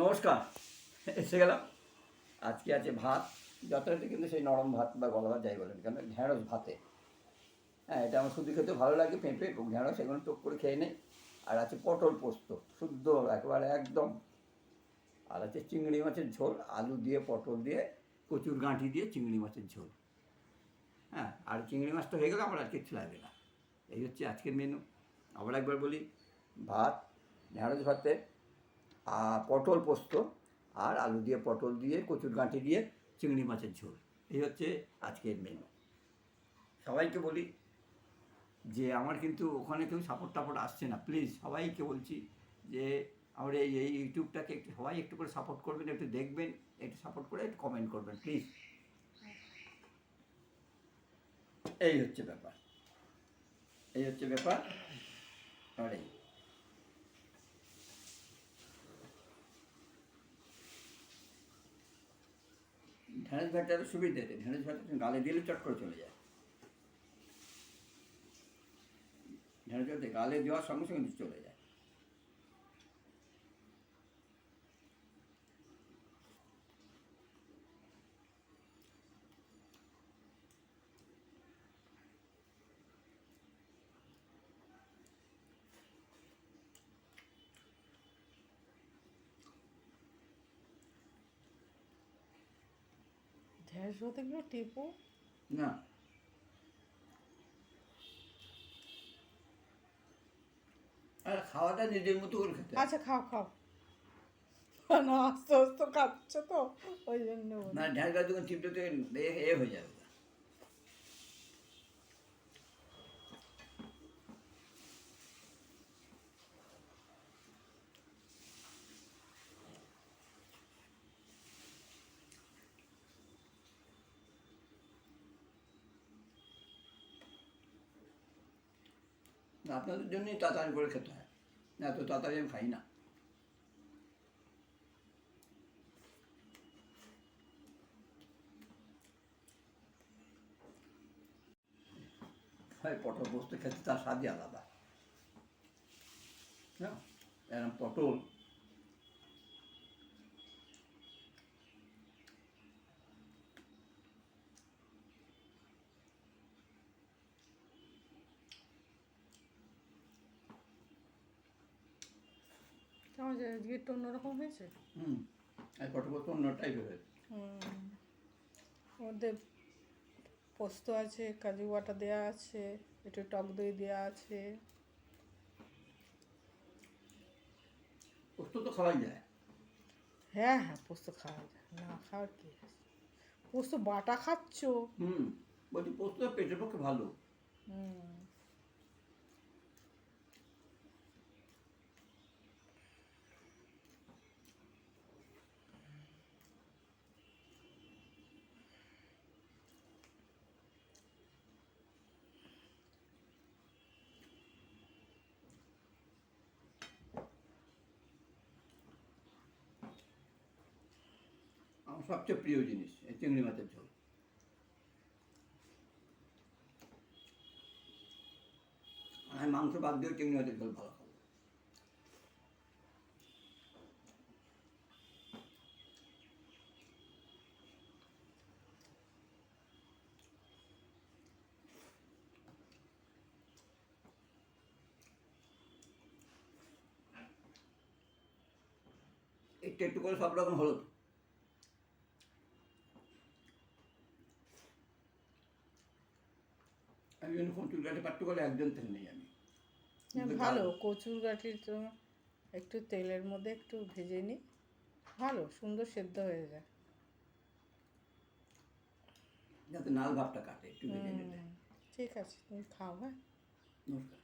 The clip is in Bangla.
নমস্কার, এসে গেলাম। আজকে আছে ভাত, যথারীতি কিন্তু সেই নরম ভাত বা গলা ভাত যাই বলেন, কেন ঢেঁড়স ভাতে। হ্যাঁ এটা আমার শুধু খেতে ভালো লাগে, পেঁপে ঢেঁড়স এগুলো টুক করে খেয়ে নেই। আর আছে পটল পোস্ত, শুদ্ধ, একেবারে একদম। আর আছে চিংড়ি মাছের ঝোল, আলু দিয়ে, পটল দিয়ে, কচুর গাঁঠি দিয়ে চিংড়ি মাছের ঝোল। হ্যাঁ আর চিংড়ি মাছ তো হয়ে গেলে, আমার আর কিছু লাগবে না এই হচ্ছে আজকের মেনু আবার একবার বলি, ভাত ঢেঁড়স ভাতে আর পটল পোস্ত আর আলু দিয়ে পটল দিয়ে, কচুর গাঁঠি দিয়ে চিংড়ি মাছের ঝোল। এই হচ্ছে আজকের মেনু সবাইকে বলি যে আমার কিন্তু ওখানে কেউ সাপোর্ট টাপোর্ট আসছে না। প্লিজ সবাইকে বলছি যে আমার এই এই ইউটিউবটাকে একটু, সবাই একটু করে সাপোর্ট করবেন, একটু দেখবেন, একটু সাপোর্ট করে একটু কমেন্ট করবেন প্লিজ এই হচ্ছে ব্যাপার। এই হচ্ছে ব্যাপার। আর এই। ঢেঁড়স ভাতটা তো সুবিধেতে ঢেঁড়স ভাতটা তুমি গালে দিলে চট করে চলে যায় ঢেঁড়স ভাতে গালে দেওয়ার সঙ্গে সঙ্গে চলে যায় ভাতেগুলো টেপো না আর খাওয়াটা নিজের মতো করে খেতে। আচ্ছা খাও খাও না আস্তে আস্তে খাচ্ছ তো ওই জন্য। না ঢাকা যখন এ এ হয়ে যাবে আপনাদের জন্যই তাড়াতাড়ি করে খেতে হয়। না, এত তাড়াতাড়ি আমি খাই না। পটল পোস্ত খেতে, তার স্বাদই আলাদা। হ্যাঁ? এরকম পটল কেমন যে আজকে একটু অন্যরকম হয়েছে? হুম আর পটল অন্য টাইপের হয়েছে। হুম। মধ্যে পোস্ত আছে কাজু বাটা দেওয়া আছে একটু টক দই দেওয়া আছে। পোস্ত তো খাওয়াই যায়। হ্যাঁ হ্যাঁ পোস্ত খাওয়া যায়। না খাওয়ার কি আছে? পোস্ত বাটা খাচ্ছ? হুম বলছি পোস্ত পেটের পক্ষে ভালো। হুম। আমার সবচেয়ে প্রিয় জিনিস, এই চিংড়ি মাছের ঝোল। আমি মাংস বাদ দিয়েও চিংড়ি মাছের ঝোল ভালো খাব। একটু একটু করে সব রকম হলো আমি জন্য কচুর গাঠি পার্টিকুলার একজন থেকে নেই আমি। ভালো কচুর গাঠির তো একটু তেলের মধ্যে একটু ভেজে নিই। ভালো সুন্দর সেদ্ধ হয়ে যায়। যাতে নাল ভাবটা কাটে একটু ভেজে নিলে। ঠিক আছে তুমি খাও হ্যাঁ। নমস্কার।